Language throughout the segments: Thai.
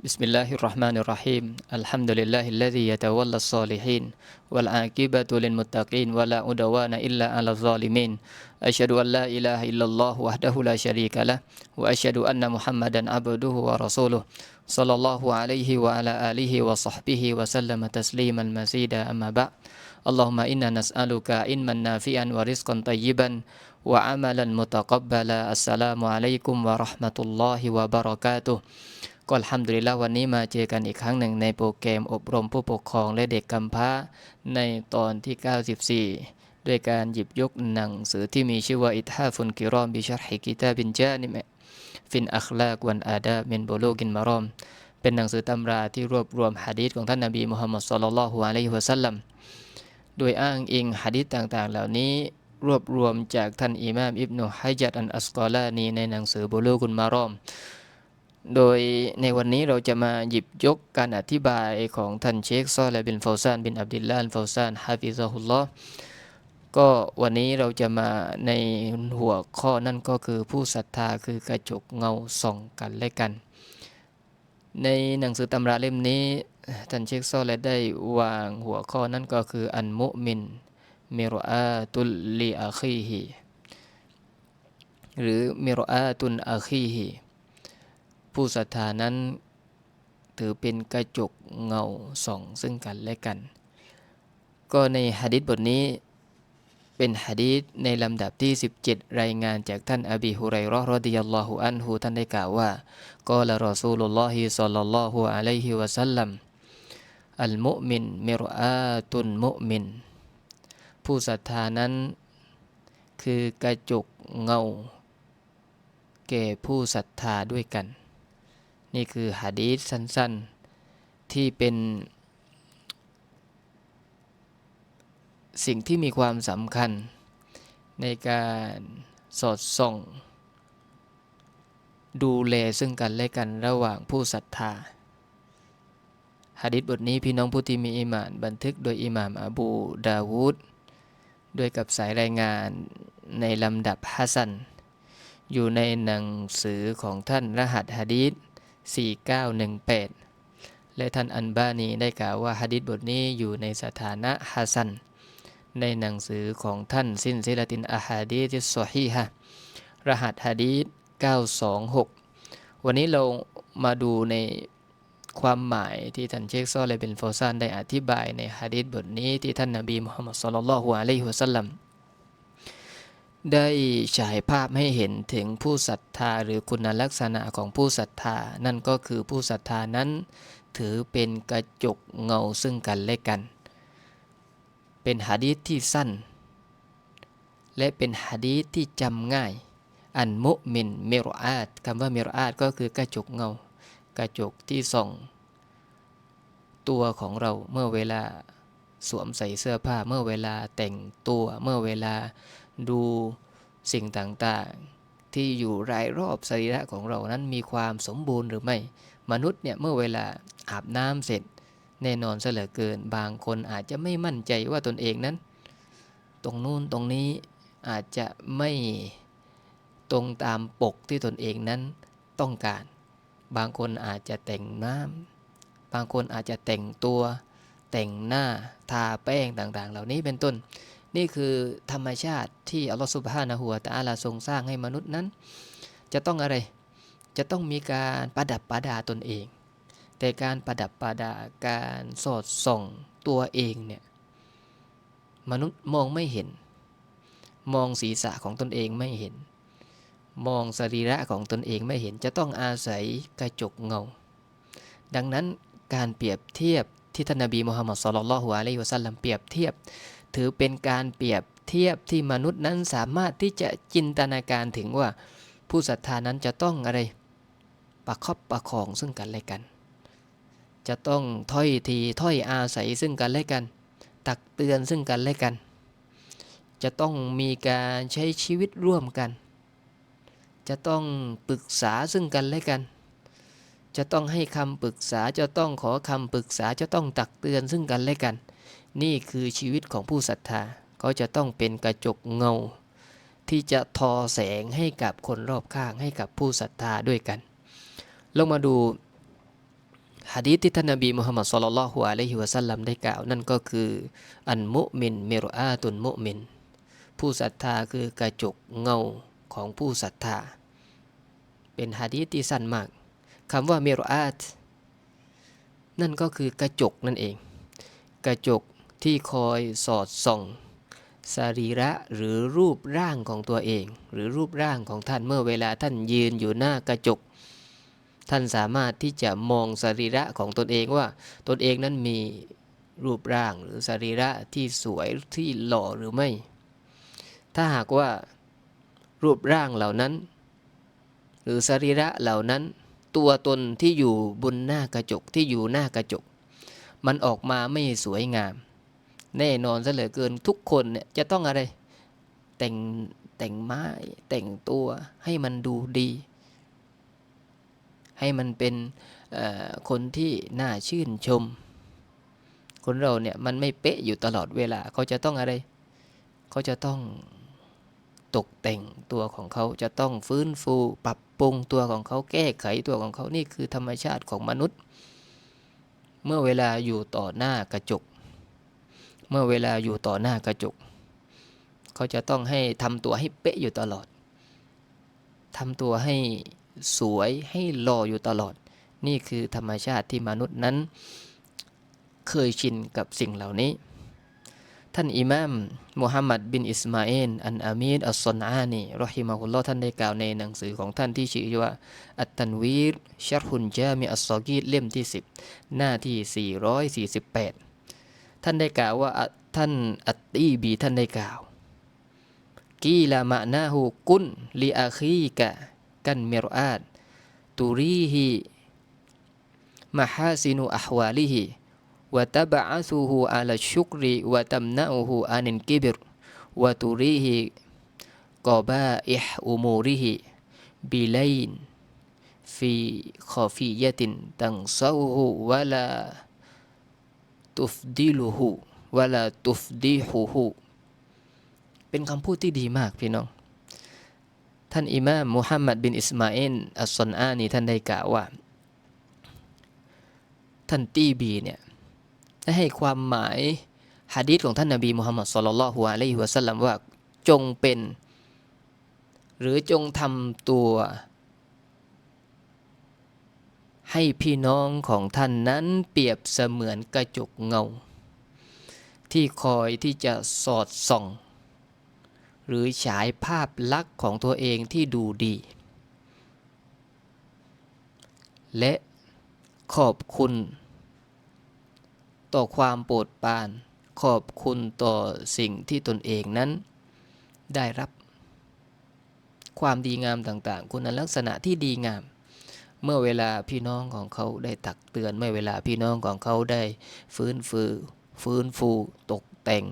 بسم الله الرحمن الرحيم الحمد لله الذي يتولى الصالحين والعاقبة للمتقين ولا عدوان إلا على الظالمين أشهد أن لا إله إلا الله وحده لا شريك له وأشهد أن محمدا عبده ورسوله صلى الله عليه وعلى آله وصحبه وسلم تسليما مزيدا أما بعد اللهم إنا نسألك علما نافعا ورزقا طيبا وعملا متقبلا السلام عليكم ورحمة الله وبركاته ก็อัลฮัมดุลิลละวันนี้มาเจอกันอีกครั้งหนึ่งในโปรแกรมอบรมผู้ปกครองและเด็กกำพร้าในตอนที่ 94 ด้วยการหยิบยกหนังสือที่มีชื่อว่าอิทาฟุนกิรอมบิชาร์ฮิกิตาบินจานิมฟินอัคลากวันอาดามินโบโลกินมารอม เป็นหนังสือตำราที่รวบรวมฮะดีษของท่านนบีมุฮัมมัดสุลลัลฮุอะลัยฮิวะสัลลัมโดยอ้างอิงฮะดีษต่างๆ เหล่านี้รวบรวมจากท่านอิมามอิบนุฮัจัดอันอัสกอลานีในหนังสือโบโลกุนมารอม โดยในวันนี้เราจะมาหยิบยกการอธิบายของท่านเชคซอและบินฟาซานบินอับดิลลาห์ฟาซานฮาฟิซะฮุลลอฮ์ก็วันนี้เราจะมาในหัวข้อนั่นก็คือผู้ศรัทธาคือกระจกเงาส่องกันและกัน ในหนังสือตำราเล่มนี้ท่านเชคซอและได้วางหัวข้อนั่นก็คืออันมุมินมิรอาตุลลีอาคีฮีหรือมิรอาตุนอาคีฮี ผู้ศรัทธานั้น ถือเป็นกระจกเงาส่องซึ่งกันและกัน ก็ในฮะดิษบทนี้เป็นฮะดีษในลำดับที่ 17 รายงานจากท่านอบีฮุไรรอรดิยัลลอฮุอันฮูท่านได้กล่าวว่ากอละรอซูลุลลอฮิซัลลัลลอฮุอะลัยฮิวะสัลลัมอัลมุมินมิรอาตุนมุมิน ผู้ศรัทธานั้น คือกระจกเงา แก่ผู้ศรัทธาด้วยกัน นี่คือหะดีษสั้นๆ ที่เป็น สิ่งที่มีความสำคัญ ในการสอดส่อง ดูแลซึ่งกันและกันระหว่างผู้ศรัทธาฮะดิษบทนี้พี่น้องผู้ที่มีอิมานบันทึกโดยอิหม่ามอบูดาวูดด้วยกับสายรายงานในลำดับฮัสัน อยู่ในหนังสือของท่านรหัสฮะดีษ 4918 และท่านอันบานีได้กล่าวว่าฮะดิษบทนี้อยู่ในสถานะฮัสัน ในหนังสือของท่านสิ้นซิลตินอาฮาดีที่สฮีฮะรหัสฮะดีษ926 วันนี้เรามาดูในความหมายที่ท่านเชคซอเลเบนโฟซานได้อธิบายในฮะดีษบทนี้ที่ท่านนบีมุฮัมมัดสุลลัลฮุอะลัยฮิวะสัลลัม ได้ฉายภาพให้เห็นถึงผู้ศรัทธาหรือคุณลักษณะของผู้ศรัทธา นั่นก็คือผู้ศรัทธานั้น ถือเป็นกระจกเงาซึ่งกันและกัน เป็นหะดีษที่สั้น และเป็นหะดีษที่จำง่าย อันมุมินเมรอาตคำว่าเมรอาตก็คือกระจกเงา กระจกที่ส่อง ตัวของเราเมื่อเวลาสวมใส่เสื้อผ้าเมื่อเวลาแต่งตัวเมื่อเวลา ดูสิ่งต่างๆ ที่อยู่รายรอบสรีระของเรานั้นมีความสมบูรณ์หรือไม่ มนุษย์เนี่ยเมื่อเวลาอาบน้ำเสร็จ แน่นอนเสลือเกิน บางคนอาจจะไม่มั่นใจว่าตนเองนั้น ตรงนู้นตรงนี้อาจจะไม่ตรงตามปกที่ตนเองนั้นต้องการ บางคนอาจจะแต่งน้ำบางคนอาจจะแต่งตัว แต่งหน้า ทาแป้งต่างๆ เหล่านี้เป็นต้น นี่คือธรรมชาติที่อัลลอฮฺสุบฮานะฮูวตะอาลาทรงสร้างให้มนุษย์นั้น จะต้องอะไร จะต้องมีการประดับประดาตนเอง แต่การประดับประดาการสอดส่องตัวเองเนี่ยมนุษย์มองไม่เห็น มองศีรษะของตนเองไม่เห็น มองสรีระของตนเองไม่เห็นจะต้องอาศัยกระจกเงา ดังนั้นการเปรียบเทียบที่ท่านนบีมุฮัมมัดสุลลัลฮุอะลัยฮิวะสัลลัมเปรียบเทียบ ถือเป็นการเปรียบเทียบที่มนุษย์นั้นสามารถที่จะจินตนาการถึงว่า ผู้ศรัทธานั้นจะต้องอะไรประคบประคองซึ่งกันและกัน จะต้องถ้อยทีถ้อยอาศัยซึ่งกันและกัน ตักเตือนซึ่งกันและกัน จะต้องมีการใช้ชีวิตร่วมกัน จะต้องปรึกษาซึ่งกันและกัน จะต้องให้คำปรึกษาจะต้องขอคำปรึกษาจะต้องตักเตือนซึ่งกันและกัน นี่คือชีวิตของผู้ศรัทธาเขาจะต้องเป็นกระจกเงา ที่จะทอแสงให้กับคนรอบข้างให้กับผู้ศรัทธาด้วยกัน ลงมาดูฮะดีษที่ท่านนบีมุฮัมมัดสุลลัลฮุอะลัยฮิวะสัลลัมได้กล่าวนั่นก็คือ อันมุมินเมรอาตุนมุมิน ผู้ศรัทธาคือกระจกเงาของผู้ศรัทธา เป็นฮะดีษที่สั้นมากคำว่าเมรอาตนั่นก็คือกระจกนั่นเอง กระจกที่คอยสอดส่องสรีระหรือรูปร่างของตัวเอง หรือรูปร่างของท่านเมื่อเวลาท่านยืนอยู่หน้ากระจก ท่านสามารถที่จะมองสรีระของตนเองว่าตนเองนั้นมีรูปร่างหรือสรีระที่สวยที่หล่อหรือไม่ ถ้าหากว่ารูปร่างเหล่านั้น หรือสรีระเหล่านั้น ตัวตนที่อยู่บนหน้ากระจกที่อยู่หน้ากระจก มันออกมาไม่สวยงาม แน่นอนซะเหลือเกินทุกคนเนี่ยจะต้องอะไร แต่งแต่งไม้แต่งตัวให้มันดูดี ให้มันเป็นคนที่น่าชื่นชม คนเราเนี่ยมันไม่เป๊ะอยู่ตลอดเวลาเขาจะต้องอะไร เขาจะต้องตกแต่งตัวของเขาจะต้องฟื้นฟู ปรับปรุงตัวของเขาแก้ไขตัวของเขานี่คือธรรมชาติของมนุษย์ เมื่อเวลาอยู่ต่อหน้ากระจก เมื่อเวลาอยู่ต่อหน้ากระจก เขาจะต้องให้ทำตัวให้เป๊ะอยู่ตลอดทำตัวให้สวยให้หล่ออยู่ตลอด นี่คือธรรมชาติที่มนุษย์นั้น เคยชินกับสิ่งเหล่านี้ ท่านอิมามมุฮัมมัดบินอิสมาอิลอันอามีดอัสซอนอานีรอฮิมาฮุลลอท่านได้กล่าวในหนังสือของท่านที่ชื่อว่าอัตตันวีรชัรฮุนจามิอัสซอกีดเล่มที่ 10 หน้าที่ 448 ท่านได้กล่าวว่าท่านอัตตีบีท่านได้กล่าว กีลามะนาหูกุนลีอาคีกะกันมิรอาดตุรีฮีมหาซินุอัฮวาลิฮี วะตบะซูฮูอาลชุกรีวะตัมนาฮูอานินกิบรวะตุรีฮิกอบาอิฮอุมูริฮิบิไลน์ฟีขอฟียะตินตังซาฮูวะลาตุฟดิลูฮูวะลาตุฟดิฮูฮูเป็นคำพูดที่ดีมากพี่น้อง ท่านอิมามมุฮัมมัดบินอิสมาอินอัสซอนอานีท่านได้กล่าวว่า ท่านตีบีเนี่ย ได้ให้ความหมายฮะดีษของท่านนบีมุฮัมมัดสุลลัลฮุอะลัยฮิวะสัลลัมว่าจงเป็น หรือจงทำตัว ให้พี่น้องของท่านนั้นเปรียบเสมือนกระจกเงา ที่คอยที่จะสอดส่อง หรือฉายภาพลักษณ์ของตัวเองที่ดูดี และขอบคุณ ต่อความโปรดปราน ขอบคุณต่อสิ่งที่ตนเองนั้น ได้รับความดีงามต่างๆ คุณลักษณะที่ดีงาม เมื่อเวลาพี่น้องของเขาได้ตักเตือน เมื่อเวลาพี่น้องของเขาได้ฟื้นฟูฟื้นฟูตกแต่ง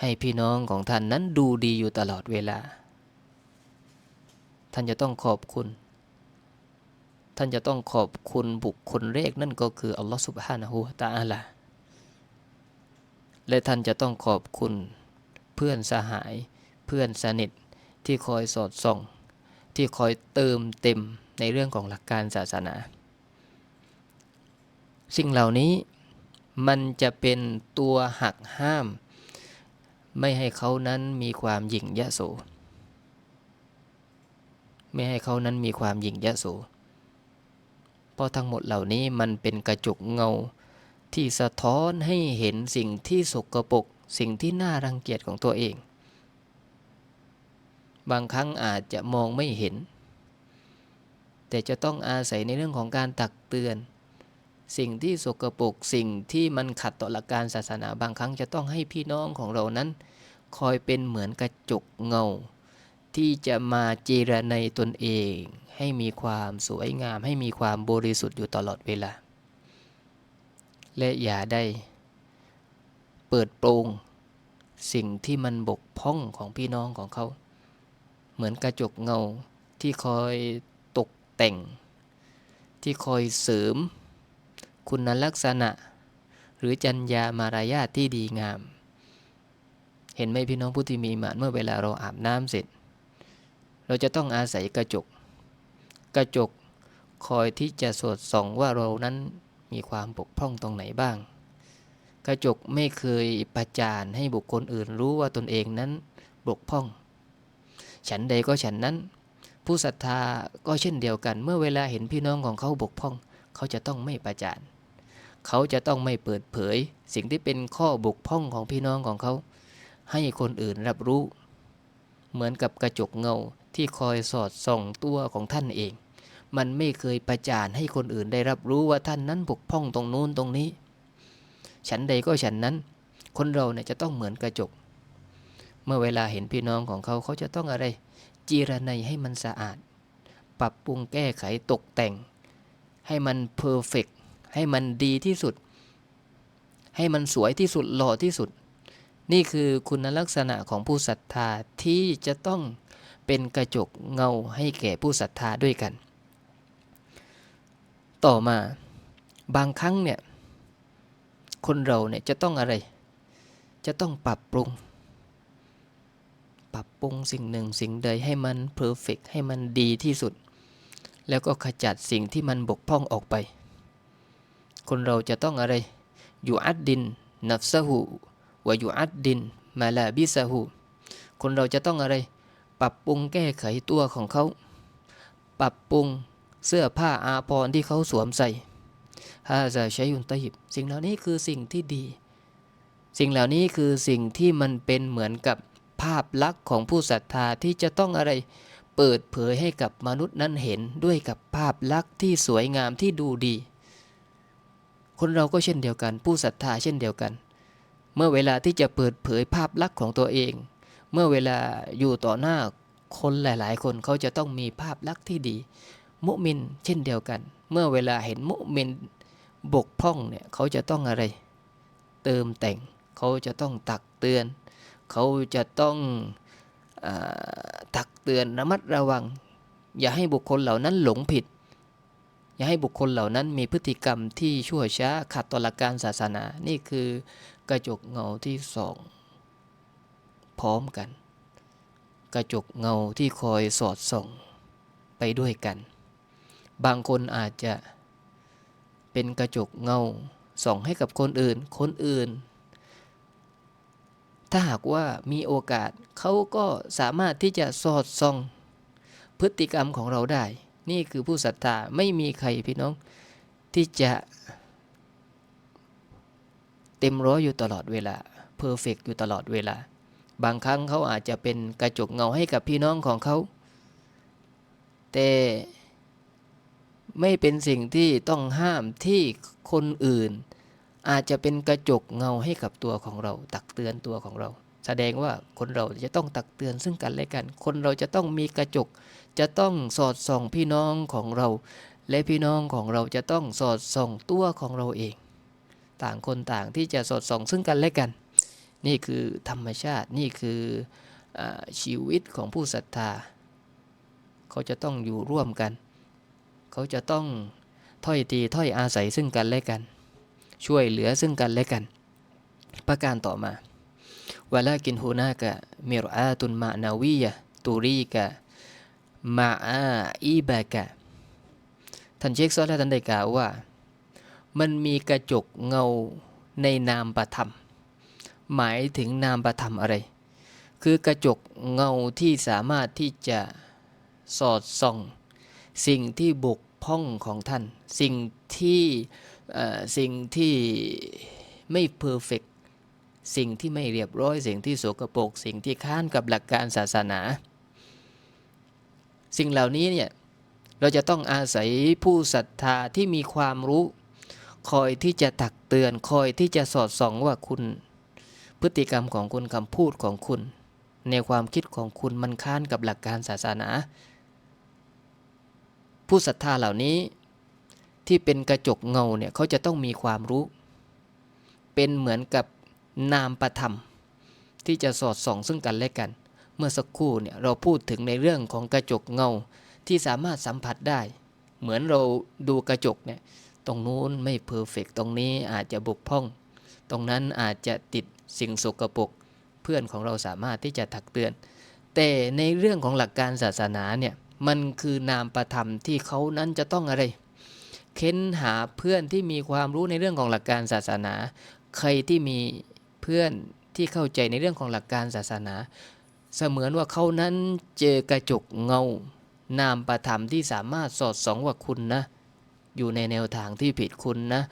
ให้พี่น้องของท่านนั้นดูดีอยู่ตลอดเวลา ท่านจะต้องขอบคุณ ท่านจะต้องขอบคุณบุคคลเลขนั่นก็คืออัลลอฮฺสุบฮานะฮูตาอัลาและท่านจะต้องขอบคุณเพื่อนสหายเพื่อนสนิทที่คอยสอดส่อง ที่คอยเติมเต็มในเรื่องของหลักการศาสนา สิ่งเหล่านี้มันจะเป็นตัวหักห้าม ไม่ให้เขานั้นมีความหยิ่งยะโส ไม่ให้เขานั้นมีความหยิ่งยะโส เพราะทั้งหมดเหล่านี้มันเป็นกระจกเงา ที่สะท้อนให้เห็นสิ่งที่สกปรกสิ่งที่น่ารังเกียจของตัวเอง บางครั้งอาจจะมองไม่เห็น แต่จะต้องอาศัยในเรื่องของการตักเตือน สิ่งที่สกปรกสิ่งที่มันขัดต่อหลักการศาสนาบางครั้งจะต้องให้พี่น้องของเรานั้น คอยเป็นเหมือนกระจกเงา ที่จะมาเจรในตนเอง ให้มีความสวยงาม ให้มีความบริสุทธิ์อยู่ตลอดเวลา และอย่าได้เปิดโปรงสิ่งที่มันบกพร่องของพี่น้องของเขา เหมือนกระจกเงาที่คอยตกแต่ง ที่คอยเสริม คุณลักษณะ หรือจัญญามารยาทที่ดีงาม เห็นไหมพี่น้องผู้ที่มีมานเมื่อเวลาเราอาบน้ำเสร็จ เราจะต้องอาศัยกระจก กระจกคอยที่จะสอดส่องว่าเรานั้นมีความบกพร่องตรงไหนบ้าง กระจกไม่เคยประจานให้บุคคลอื่นรู้ว่าตนเองนั้นบกพร่อง ฉันใดก็ฉันนั้น ผู้ศรัทธาก็เช่นเดียวกัน เมื่อเวลาเห็นพี่น้องของเขาบกพร่อง เขาจะต้องไม่ประจานเขาจะต้องไม่เปิดเผย สิ่งที่เป็นข้อบกพร่องของพี่น้องของเขา ให้คนอื่นรับรู้ เหมือนกับกระจกเงาที่คอยสอดส่องตัวของท่านเอง มันไม่เคยประจานให้คนอื่นได้รับรู้ว่าท่านนั้นบกพร่องตรงนู้นตรงนี้ ฉันใดก็ฉันนั้น คนเราเนี่ยจะต้องเหมือนกระจก เมื่อเวลาเห็นพี่น้องของเขาเขาจะต้องอะไร จีรนัยให้มันสะอาด ปรับปรุงแก้ไขตกแต่ง ให้มันเพอร์เฟกให้มันดีที่สุด ให้มันสวยที่สุดหล่อที่สุด นี่คือคุณลักษณะของผู้ศรัทธาที่จะต้องเป็นกระจกเงาให้แก่ผู้ศรัทธาด้วยกัน ต่อมาบางครั้งเนี่ย คนเราเนี่ยจะต้องอะไร จะต้องปรับปรุง ปรับปรุงสิ่งหนึ่งสิ่งใดให้มันเพอร์เฟกให้มันดีที่สุด แล้วก็ขจัดสิ่งที่มันบกพร่องออกไป คนเราจะต้องอะไร อยู่อัดดิน นัฟซะหูวาอยู่อัดดิน มาลาบิซะหูคนเราจะต้องอะไร ปรับปรุงแก้ไขตัวของเขา ปรับปรุง เสื้อผ้าอาภรณ์ที่เขาสวมใส่ฮาซาใช้ยุนตะหิบ สิ่งเหล่านี้คือสิ่งที่ดี สิ่งเหล่านี้คือสิ่งที่มันเป็นเหมือนกับภาพลักษณ์ของผู้ศรัทธาที่จะต้องอะไรเปิดเผยให้กับมนุษย์นั้นเห็นด้วยกับภาพลักษณ์ที่สวยงามที่ดูดี คนเราก็เช่นเดียวกัน ผู้ศรัทธาเช่นเดียวกัน เมื่อเวลาที่จะเปิดเผยภาพลักษณ์ของตัวเอง เมื่อเวลาอยู่ต่อหน้าคนหลาย ๆ คนเขาจะต้องมีภาพลักษณ์ที่ดี มุมินเช่นเดียวกัน เมื่อเวลาเห็นมุมินบกพร่องเนี่ยเขาจะต้องอะไร เติมแต่ง เขาจะต้องตักเตือน เขาจะต้องอตักเตือนระมัดระวัง อย่าให้บุคคลเหล่านั้นหลงผิด อย่าให้บุคคลเหล่านั้นมีพฤติกรรมที่ชั่วช้าขัดต่อหลักการศาสนา นี่คือกระจกเงาที่สองพร้อมกัน กระจกเงาที่คอยสอดส่องไปด้วยกัน บางคนอาจจะเป็นกระจกเงาส่องให้กับคนอื่น คนอื่น ถ้าหากว่ามีโอกาสเขาก็สามารถที่จะสอดส่อง พฤติกรรมของเราได้ นี่คือผู้ศรัทธาไม่มีใครพี่น้องที่จะ เต็มร้อยอยู่ตลอดเวลาเพอร์เฟกอยู่ตลอดเวลา บางครั้งเขาอาจจะเป็นกระจกเงาให้กับพี่น้องของเขา แต่ ไม่เป็นสิ่งที่ต้องห้ามที่คนอื่น อาจจะเป็นกระจกเงาให้กับตัวของเรา ตักเตือนตัวของเรา แสดงว่าคนเราจะต้องตักเตือนซึ่งกันและกัน คนเราจะต้องมีกระจก จะต้องสอดส่องพี่น้องของเรา และพี่น้องของเราจะต้องสอดส่องตัวของเราเอง ต่างคนต่างที่จะสอดส่องซึ่งกันและกัน นี่คือธรรมชาตินี่คืออชีวิตของผู้ศรัทธา เขาจะต้องอยู่ร่วมกัน เขาจะต้องถ้อยตีถ้อยอาศัยซึ่งกันและกัน ช่วยเหลือซึ่งกันและกัน ประการต่อมาวลากินฮูนากะมิรอาตุนมานาวียะตูรีกะมาอาอีบากะท่านเชคซอลท่านได้กล่าวว่า มันมีกระจกเงาในนามประธรรม หมายถึงนามประธรรมอะไร คือกระจกเงาที่สามารถที่จะสอดส่อง สิ่งที่บกพร่องของท่าน สิ่งที่สิ่งที่ไม่เพอร์เฟกสิ่งที่ไม่เรียบร้อย สิ่งที่โสกโปก สิ่งที่ค้านกับหลักการศาสนา สิ่งเหล่านี้เนี่ยเราจะต้องอาศัยผู้ศรัทธาที่มีความรู้ คอยที่จะตักเตือนคอยที่จะสอดส่องว่าคุณ พฤติกรรมของคุณคำพูดของคุณ ในความคิดของคุณมันค้านกับหลักการศาสนา ผู้ศรัทธาเหล่านี้ ที่เป็นกระจกเงาเนี่ยเขาจะต้องมีความรู้ เป็นเหมือนกับนามประธรรม ที่จะสอดส่องซึ่งกันและกัน เมื่อสักครู่เนี่ยเราพูดถึงในเรื่องของกระจกเงาที่สามารถสัมผัสได้ เหมือนเราดูกระจกเนี่ยตรงนู้นไม่เพอร์เฟกตรงนี้อาจจะบกพร่อง ตรงนั้นอาจจะติดสิ่งสกปรกเพื่อนของเราสามารถที่จะถักเตือน แต่ในเรื่องของหลักการศาสนาเนี่ย มันคือนามประธรรมที่เขานั้นจะต้องอะไร เค้นหาเพื่อนที่มีความรู้ในเรื่องของหลักการศาสนา ใครที่มีเพื่อนที่เข้าใจในเรื่องของหลักการศาสนา เสมือนว่าเขานั้นเจอกระจกเงา นามประธรรมที่สามารถสอดส่องว่าคุณนะ อยู่ในแนวทางที่ผิดคุณนะ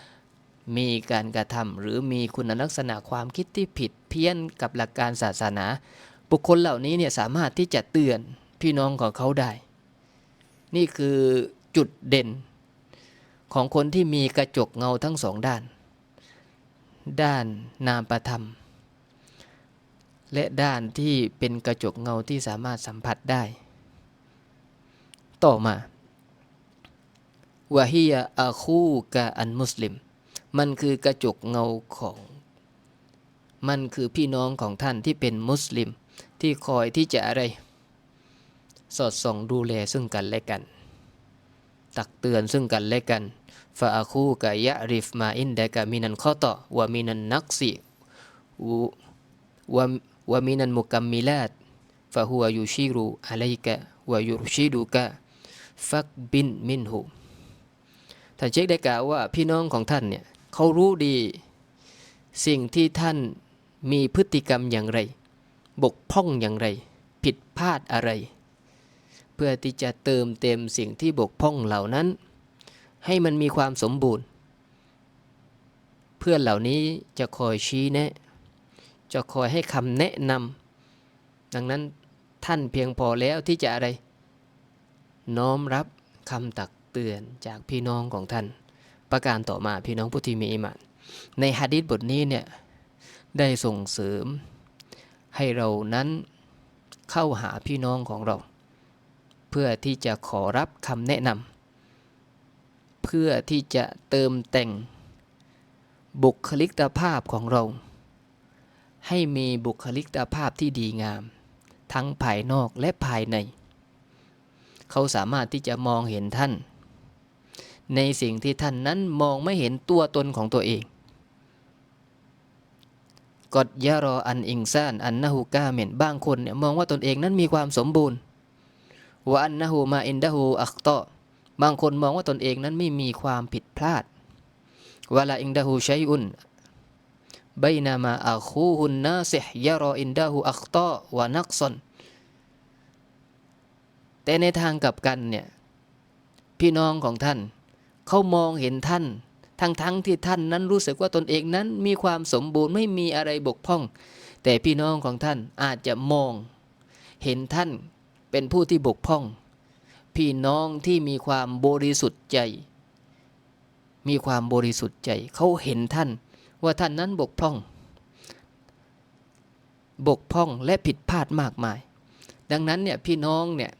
มีการกระทำหรือมีคุณลักษณะความคิดที่ผิดเพี้ยนกับหลักการศาสนา บุคคลเหล่านี้เนี่ยสามารถที่จะเตือนพี่น้องของเขาได้ นี่คือจุดเด่นของคนที่มีกระจกเงาทั้งสองด้าน ด้านนามประธรรม และด้านที่เป็นกระจกเงาที่สามารถสัมผัสได้ ต่อมาวะฮิยอาคูกะอันมุสลิม มันคือกระจกเงาของ มันคือพี่น้องของท่านที่เป็นมุสลิมที่คอยที่จะอะไร สอดส่องดูแลซึ่งกันและกัน ตักเตือนซึ่งกันและกันฟาอาคูกะยะริฟมาอินเดกะมินันข้อต่อวะมินันนักซีวะวะมินันมุกัมมิลาตฟะฮัวยูชิรุอะลัยกะวะยุรชิดุกะฟักบินมินหูท่านเช็คได้กล่าวว่าพี่น้องของท่านเนี่ยเขารู้ดีสิ่งที่ท่านมีพฤติกรรมอย่างไร บกพร่องอย่างไร ผิดพลาดอะไร เพื่อที่จะเติมเต็มสิ่งที่บกพร่องเหล่านั้น ให้มันมีความสมบูรณ์ เพื่อนเหล่านี้จะคอยชี้แนะ จะคอยให้คำแนะนำดังนั้นท่านเพียงพอแล้วที่จะอะไร น้อมรับคำตักเตือนจากพี่น้องของท่าน ประการต่อมาพี่น้องผู้ที่มีอิมานในฮะดีษบทนี้เนี่ยได้ส่งเสริมให้เรานั้นเข้าหาพี่น้องของเรา เพื่อที่จะขอรับคำแนะนำเพื่อที่จะเติมแต่ง บุคลิกภาพของเรา ให้มีบุคลิกภาพที่ดีงาม ทั้งภายนอกและภายใน เขาสามารถที่จะมองเห็นท่าน ในสิ่งที่ท่านนั้นมองไม่เห็นตัวตนของตัวเองกดยารออันอิงซานอันนะฮูกาเมนบางคนเนี่ยมองว่าตนเองนั้นมีความสมบูรณ์ วันนะฮูมาอินดะฮูอัคตอบางคนมองว่าตนเองนั้นไม่มีความผิดพลาดวะลาอินดะฮูชัยอุนบนามาอาคูฮุนนาซิฮยารออินดะฮูอัคตอวะนักซอนแต่ในทางกลับกันเนี่ยพี่น้องของท่าน เขามองเห็นท่านทั้งทั้งที่ท่านนั้นรู้สึกว่าตนเองนั้นมีความสมบูรณ์ไม่มีอะไรบกพร่อง แต่พี่น้องของท่านอาจจะมอง เห็นท่าน เป็นผู้ที่บกพร่อง พี่น้องที่มีความบริสุทธิ์ใจ มีความบริสุทธิ์ใจ เขาเห็นท่านว่าท่านนั้นบกพร่อง บกพร่องและผิดพลาดมากมาย ดังนั้นเนี่ยพี่น้องเนี่ย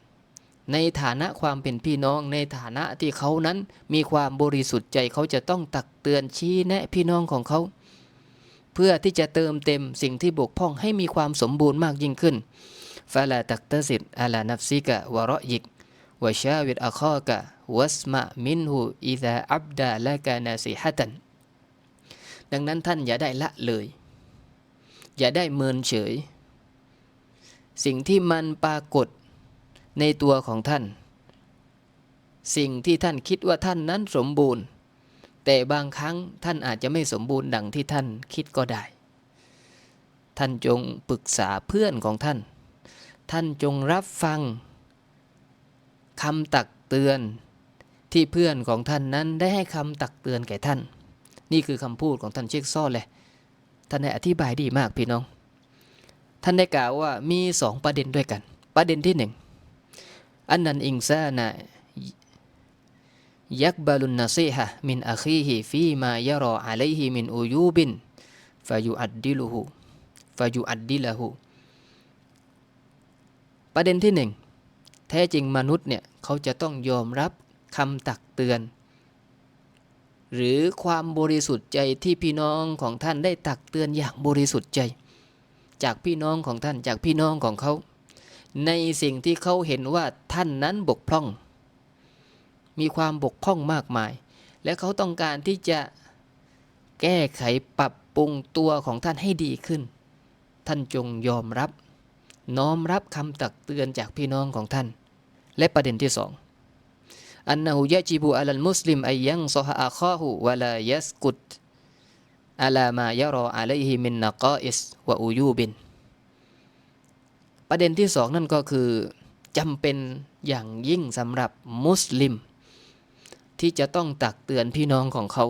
ในฐานะความเป็นพี่น้องในฐานะที่เขานั้นมีความบริสุทธิ์ใจเขาจะต้องตักเตือนชี้แนะพี่น้องของเขา เพื่อที่จะเติมเต็มสิ่งที่บกพร่องให้มีความสมบูรณ์มากยิ่งขึ้น ฟาลาตักตสิตอาลานัฟซิกะวะรอยิกวะชาวิดอัคอกะวัสมะมินหูอิซาอับดาละกานาซิฮัตันดังนั้นท่านอย่าได้ละเลย อย่าได้เมินเฉย สิ่งที่มันปรากฏในตัวของท่าน สิ่งที่ท่านคิดว่าท่านนั้นสมบูรณ์ แต่บางครั้งท่านอาจจะไม่สมบูรณ์ดังที่ท่านคิดก็ได้ ท่านจงปรึกษาเพื่อนของท่าน ท่านจงรับฟังคำตักเตือนที่เพื่อนของท่านนั้นได้ให้คำตักเตือนแก่ท่าน นี่คือคำพูดของท่านเชคซ่อเลยท่านได้อธิบายดีมากพี่น้อง ท่านได้กล่าวว่ามีสองประเด็นด้วยกัน ประเด็นที่หนึ่งอันนันอิงซานะยักบาลุนนาซีฮะมินอาคีฮิฟีมายรออะลัยฮิมินอุยูบินฟายูอัดดิลุฮูฟายูอัดดิละฮู ประเด็นที่หนึ่งแท้จริงมนุษย์เนี่ยเขาจะต้องยอมรับคำตักเตือน หรือความบริสุทธิ์ใจที่พี่น้องของท่านได้ตักเตือนอย่างบริสุทธิ์ใจ จากพี่น้องของท่านจากพี่น้องของเขา ในสิ่งที่เขาเห็นว่าท่านนั้นบกพร่อง มีความบกพร่องมากมาย และเขาต้องการที่จะแก้ไขปรับปรุงตัวของท่านให้ดีขึ้น ท่านจงยอมรับ น้อมรับคำตักเตือนจากพี่น้องของท่าน และประเด็นที่สองอันนะฮูยะจิบุอัลลมุสลิมอัยยังซอฮะอาคาหูวะลายัสกุดอัลามายรออะลัยฮิมินนักอิสวะอูยูบิน ประเด็นที่สองนั่นก็คือจำเป็นอย่างยิ่งสำหรับมุสลิม ที่จะต้องตักเตือนพี่น้องของเขา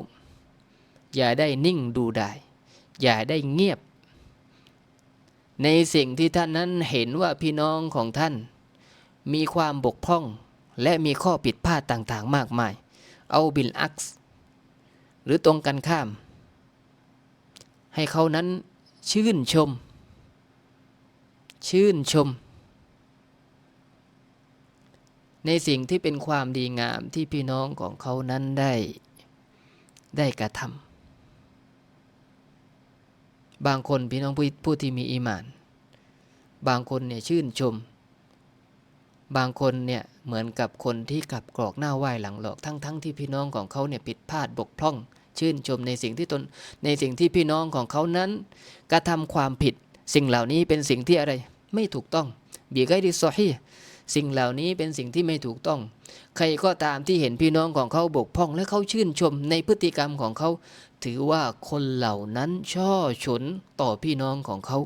อย่าได้นิ่งดูได้ อย่าได้เงียบ ในสิ่งที่ท่านนั้นเห็นว่าพี่น้องของท่าน มีความบกพร่องและมีข้อผิดพลาดต่างๆ มากมาย เอาบิลอักซ์หรือตรงกันข้าม ให้เขานั้นชื่นชม ชื่นชม ในสิ่งที่เป็นความดีงามที่พี่น้องของเขานั้นได้ได้กระทำ บางคนพี่น้องผู้ผู้ที่มีอีมาน บางคนเนี่ยชื่นชม บางคนเนี่ยเหมือนกับคนที่กลับกรอกหน้าไหว้หลังหลอกทั้งๆทที่พี่น้องของเขาเนี่ยผิดพลาดบกพร่อง ชื่นชมในสิ่งที่ตนในสิ่งที่พี่น้องของเขานั้นกระทำความผิด สิ่งเหล่านี้เป็นสิ่งที่อะไรไม่ถูกต้องบีไกดิซอฮี สิ่งเหล่านี้เป็นสิ่งที่ไม่ถูกต้อง ใครก็ตามที่เห็นพี่น้องของเขาบกพร่องและเขาชื่นชมในพฤติกรรมของเขา ถือว่าคนเหล่านั้นช่อฉนต่อพี่น้องของเขา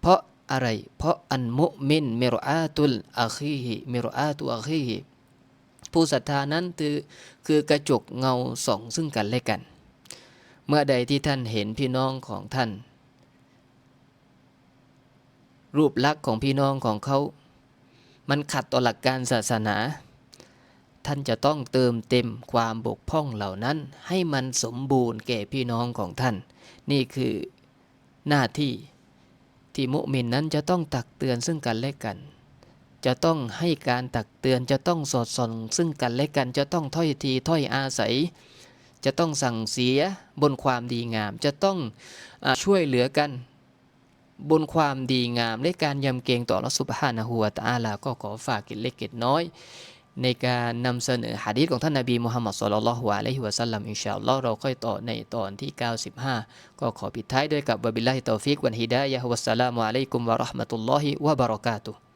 เพราะอะไร เพราะอันมุมินมิรอาตุลอาคีฮิมิรอาตุอาคีฮิผู้ศรัทธานั้นคือคือกระจกเงาส่องซึ่งกันและกัน เมื่อใดที่ท่านเห็นพี่น้องของท่าน รูปลักษณ์ของพี่น้องของเขา มันขัดต่อหลักการศาสนา ท่านจะต้องเติมเต็มความบกพร่องเหล่านั้น ให้มันสมบูรณ์แก่พี่น้องของท่าน นี่คือหน้าที่ที่มุมินนั้นจะต้องตักเตือนซึ่งกันและกัน จะต้องให้การตักเตือนจะต้องสอดส่องซึ่งกันและกันจะต้องถ้อยทีถ้อยอาศัย จะต้องสั่งเสียบนความดีงาม จะต้องอช่วยเหลือกัน บนความดีงามและการยำเกรงต่อรัสุบฮานะฮูวตอาลาก็ขอฝากกิจเล็กกิจน้อย ในการนำเสนอหะดีษของท่านนบีมุฮัมมัดสุลลัลฮวาแลัยฮิวะสัลลัมอินชาอัลลอฮ์เราค่อยต่อในตอนที่ 95 ก็ขอปิดท้ายด้วยกับบะบิลลาฮิตอฟิกวันฮิดายะฮ์วัสสลามุอะลัยกุมวะเราะห์มะตุลลอฮิวะบะเราะกาตุฮ์